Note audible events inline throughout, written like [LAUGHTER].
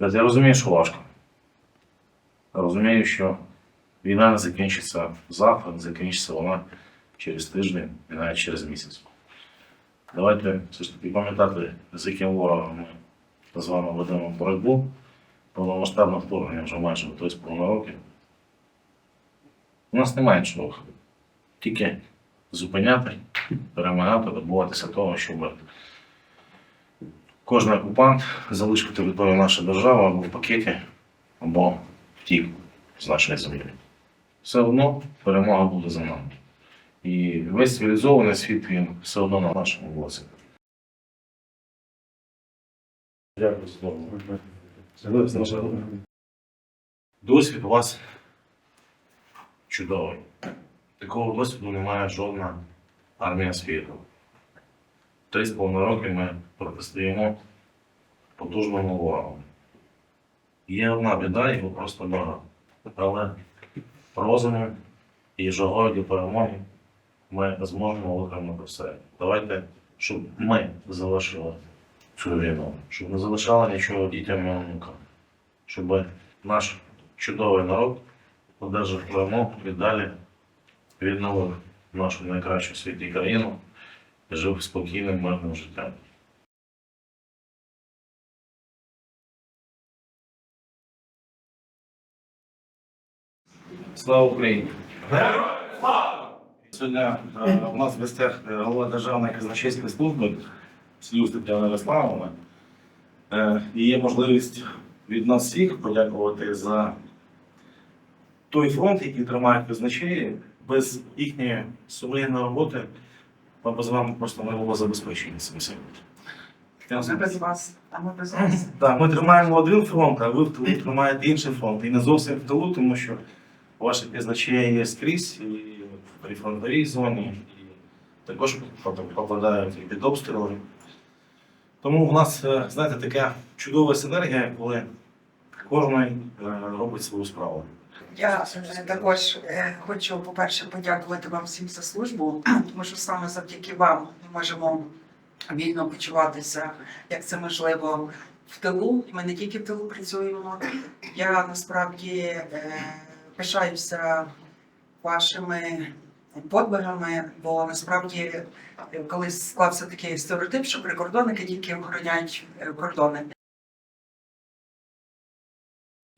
Я розумію, що важко. Розумію, що війна не закінчиться завтра, не закінчиться вона через тиждень і навіть через місяць. Давайте все ж таки пам'ятати, з яким ворогом ми з вами ведемо боротьбу. Повномасштабне вторгнення вже майже 3,5 роки. У нас немає іншого виходу. Тільки зупиняти, перемагати, добуватися того, щоб кожен окупант залишив територію нашої держави або в пакеті, або втік з нашої землі. Все одно перемога буде за нами. І весь цивілізований світ він все одно на нашому боці. Дякую за увагу. Досвід у вас чудовий. Такого досвіду немає жодна армія світу. Три з половиною роки ми протистоїмо потужному ворогу. Є одна біда, його просто багато. Але розумом і жагою до перемоги ми зможемо витримати все. Давайте, щоб ми залишили цю війну, щоб не залишали нічого дітям і онукам, щоб наш чудовий народ одержав перемогу і далі відновив нашу найкращу в світі країну жив спокійним, мирним життям. Слава Україні! Слава! Сьогодні е, у нас в гостях е, голова Державної казначейської служби Слюз Тетяна Ярославовна. Е, І є можливість від нас всіх подякувати за той фронт, який тримають казначеї. Без їхньої сумлінної роботи ми б з вами просто не було забезпечені цим вас, а ми без вас. так, ми тримаємо один фронт, а ви в тилу тримаєте інший фронт. І не зовсім в тилу, тому що ваші казначеї є скрізь і в прифронтовій зоні, і також попадають і під обстріли. Тому в нас, е, знаєте, така чудова синергія, коли кожен е, робить свою справу. Я е, також е, хочу, по-перше, подякувати вам всім за службу, [CLEARS THROAT] тому що саме завдяки вам ми можемо вільно почуватися, як це можливо в тилу. Ми не тільки в тилу працюємо. Я насправді е, пишаюся вашими подвигами, бо насправді колись склався такий стереотип, що прикордонники тільки охороняють кордони.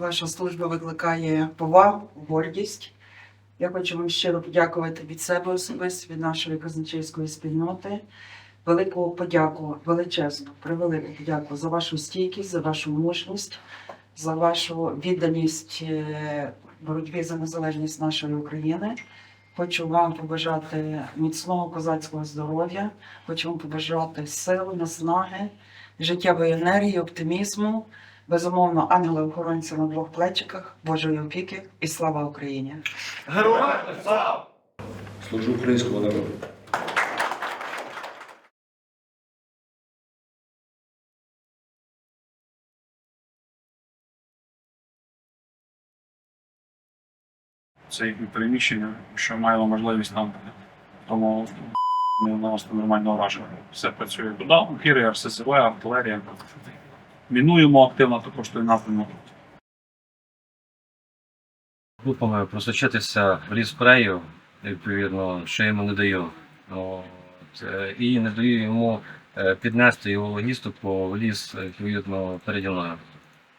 Ваша служба викликає повагу, гордість. Я хочу вам щиро подякувати від себе особисто, від нашої казначейської спільноти. Велику подяку, величезну, превелику подяку за вашу стійкість, за вашу мужність, за вашу відданість е, боротьбі за незалежність нашої України. Хочу вам побажати міцного козацького здоров'я, хочу вам побажати сил, наснаги, життєвої енергії, оптимізму. Безумовно, ангела охоронця на двох плечиках, Божої опіки і слава Україні! Служу українському народу. це їхнє переміщення, що маємо можливість там тому не наносити нормального враження. Все працює туди, кіри, РСЗВ, артилерія. Мінуємо активно також той напрямок. групами просочитися в ліс прею, відповідно, що йому не даю. От, е, і не даю йому е, піднести його логістику в ліс відповідно переді мною.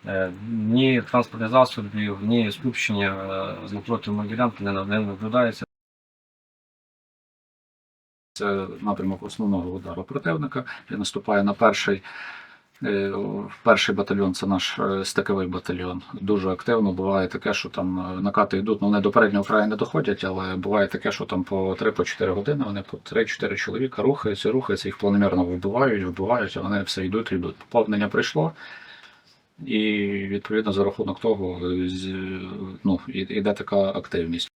Е, Ні транспортних засобів, ні скупчення напроти ділянки не не наблюдається. Це напрямок основного удару противника. Він наступає на перший. Е, Перший батальйон це наш е, стиковий батальйон. Дуже активно. Буває таке, що там е, накати йдуть. Ну вони до переднього краю не доходять, але буває таке, що там по 3-4 години вони по 3-4 чоловіка рухаються, рухаються, їх планомірно вибивають, вбивають, а вони все йдуть, йдуть. Поповнення прийшло. І відповідно за рахунок того ну, іде така активність.